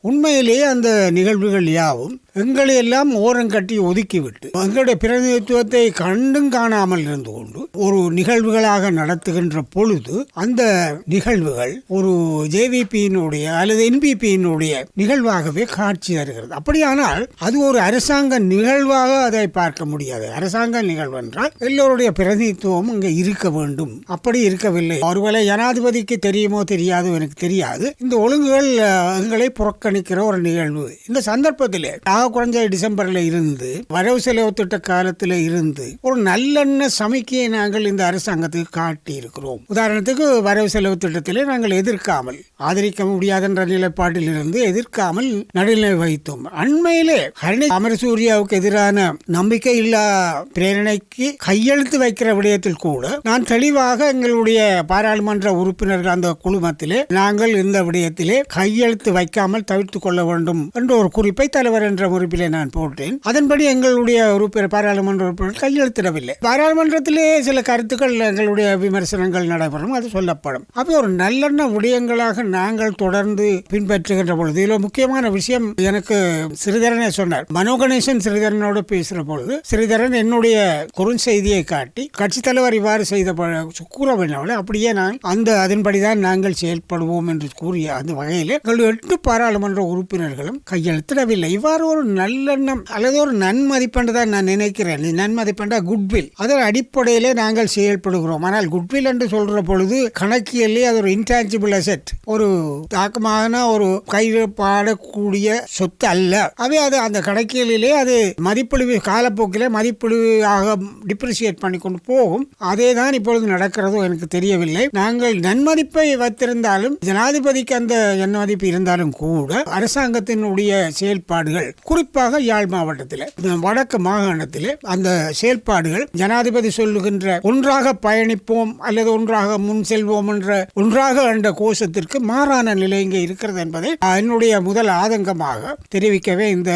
உண்மையிலேயே அந்த நிகழ்வுகள் யாவும் எங்களை எல்லாம் ஓரங்கட்டி ஒதுக்கிவிட்டு எங்களுடைய பிரதிநிதித்துவத்தை கண்டும் காணாமல் இருந்து கொண்டு ஒரு நிகழ்வுகளாக நடத்துகின்ற பொழுது அந்த நிகழ்வுகள் ஒரு ஜேவிபியினுடைய அல்லது என்பிபியினுடைய நிகழ்வாகவே காட்சி தருகிறது. அப்படியானால் அது ஒரு அரசாங்க நிகழ்வாக அதை பார்க்க முடியாது. அரசாங்க நிகழ்வு என்றால் எல்லோருடைய பிரதிநிதித்துவம் இங்கே இருக்க வேண்டும். அப்படி இருக்கவில்லை. ஒருவேளை ஜனாதிபதிக்கு தெரியுமோ தெரியாதோ எனக்கு தெரியாது. இந்த ஒழுங்குகள் எங்களை புறக்கணிக்கிற ஒரு நிகழ்வு. இந்த சந்தர்ப்பத்தில் ஆக குறைஞ்ச டிசம்பரில் இருந்து வரவு செலவு திட்ட காலத்தில் இருந்து ஒரு நல்லெண்ண சமிக்கையை நாங்கள் இந்த அரசாங்கத்துக்கு காட்டி இருக்கிறோம் உதாரணத்துக்கு வரவு செலவு திட்டத்திலே நாங்கள் எதிர்க்காமல் ஆதரிக்க முடியாதென்ற நிலைப்பாட்டில் இருந்து எதிர்க்காமல் நடுநிலை வைத்தோம். அண்மையிலே ஹரணி அமரசூரியாவுக்கு எதிரான நம்பிக்கை இல்லா பிரேரணைக்கு கையெழுத்து வைக்கிற விடயத்தில் கூட நான் தெளிவாக எங்களுடைய பாராளுமன்ற உறுப்பினர்கள் அந்த குழுமத்திலே நாங்கள் இந்த விடயத்திலே கையெழுத்து வைக்காமல் தவிர்த்துக் கொள்ள வேண்டும் என்ற ஒரு குறிப்பை தலைவர் என்ற குறிப்பிலே நான் போட்டேன். அதன்படி எங்களுடைய உறுப்பினர் பாராளுமன்ற உறுப்பினர் கையெழுத்திடவில்லை. பாராளுமன்றத்திலே சில கருத்துக்கள் எங்களுடைய விமர்சனங்கள் நடைபெறும் அது சொல்லப்படும். அப்போ ஒரு நல்லெண்ண விடயங்களாக நாங்கள் தொடர்ந்து பின்பற்றுகின்ற பொழுது இதில் முக்கியமான விஷயம் எனக்கு சிறிதரனே சொன்னார். மனோ கணேசன் சிறிதரனோடு பேசுகிற பொழுது சிறிதரன் என்னுடைய குறுஞ்செய்தியை காட்டி கட்சித் தலைவர் இவ்வாறு செய்த ப- கூற வேண்டாமல் அப்படியே நான் அந்த அதன்படிதான் நாங்கள் செயல்படுவோம் என்று கூறிய அந்த வகையில் எங்களுடைய எட்டு பாராளுமன்ற உறுப்பினர்களும் கையெழுத்திடவில்லை. இவ்வாறு ஒரு நல்லெண்ணம் அல்லது ஒரு நன்மதிப்பென்று தான் நான் நினைக்கிறேன். நன்மதிப்பெண்டா குட்வில். அதன் அடிப்படையிலே நாங்கள் செயல்படுகிறோம். ஆனால் குட்வில் என்று சொல்ற பொழுது கணக்கியல்லே அது ஒரு இன்டான்ஜிபிள் அசெட் ஒரு தாக்கமான ஒரு கையில் பாடக்கூடிய சொத்து அல்ல. அவை அது அந்த கணக்கியலிலே அது மதிப்பிழிவு காலப்போக்கிலே மதிப்பிழிவாக டிப்ரிசியேட் பண்ணி கொண்டு போகும். அதே தான் இப்பொழுது நடக்கிறதோ எனக்கு தெரியவில்லை. நாங்கள் நன்மதிப்பை வைத்திருந்தாலும் ஜனாதிபதிக்கு அந்த நன்மதிப்பு இருந்தாலும் கூட அரசாங்கத்தினுடைய செயல்பாடுகள் குறிப்பாக யாழ் மாவட்டத்தில். வடக்கு மாகாணத்தில் அந்த செயல்பாடுகள் ஜனாதிபதி சொல்லுகின்ற ஒன்றாக பயணிப்போம் அல்லது ஒன்றாக முன் செல்வோம் என்ற ஒன்றாக என்ற கோஷத்திற்கு மாறான நிலை இங்கே இருக்கிறது என்பதை என்னுடைய முதல் ஆதங்கமாக தெரிவிக்கவே இந்த